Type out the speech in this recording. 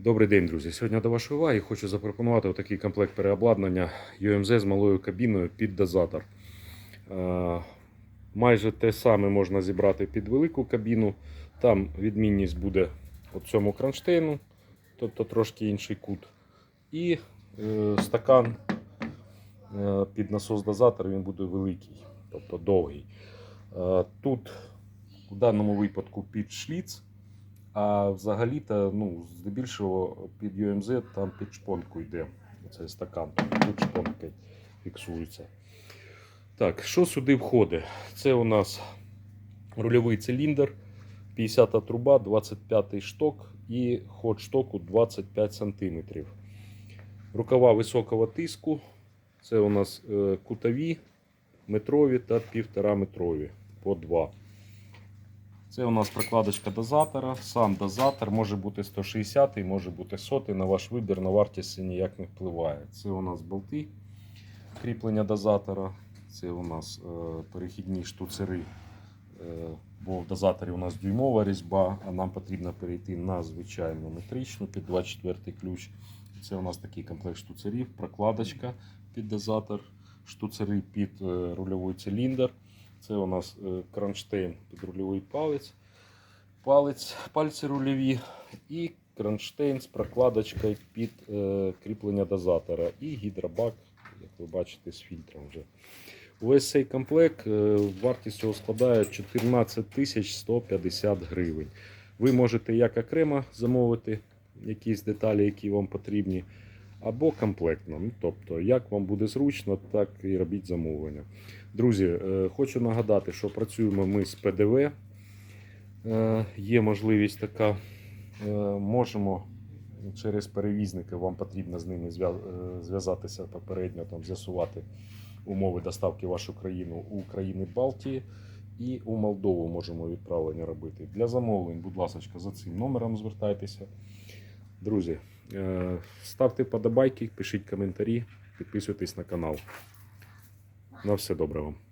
Добрий день, друзі. Сьогодні до вашої уваги хочу запропонувати такий комплект переобладнання UMZ з малою кабіною під дозатор. Е, Майже те саме можна зібрати під велику кабіну. Там відмінність буде у цьому кронштейну, тобто трошки інший кут. І е, стакан е, під насос дозатор він буде великий, тобто довгий. Тут в даному випадку під шліц. А взагалі-то, ну, здебільшого під UMZ там під шпонку йде. Цей стакан. Тут шпонка фіксується. Так, що сюди входить? Це у нас рульовий циліндр, 50 труба, 25 шток і ход штоку 25 см. Рукава високого тиску. Це у нас е, кутові, метрові та півтора метрові по 2. Це у нас прокладочка дозатора. Сам дозатор може бути 160, може бути 100, на ваш вибір, на вартість ніяк не впливає. Це у нас болти кріплення дозатора. Це у нас е, перехідні штуцери. Е, бо в дозаторі у нас дюймова різьба, а нам потрібно перейти на звичайну метричну під 24 ключ. Це у нас такий комплект штуцерів, прокладочка під дозатор, штуцери під е, рульовий циліндр. Це у нас е, кронштейн під рульовий палець, палець, пальці рульові і кронштейн з прокладочкою під е, кріплення дозатора і гідробак, як ви бачите, з фільтром вже. Увесь цей комплект е, вартість його складає 14 тисяч 150 гривень. Ви можете як окремо замовити якісь деталі, які вам потрібні, або комплектно. Ну, тобто, як вам буде зручно, так і робіть замовлення. Друзі, е, хочу нагадати, що працюємо ми з ПДВ. Е, Є можливість така, е, можемо через перевізника, вам потрібно з ними зв'язатися попередньо, там, з'ясувати умови доставки в вашу країну у країни Балтії. І у Молдову можемо відправлення робити. Для замовлень, будь ласка, за цим номером звертайтеся. Друзі, е, ставте подобайки, пишіть коментарі, підписуйтесь на канал. На все добре вам.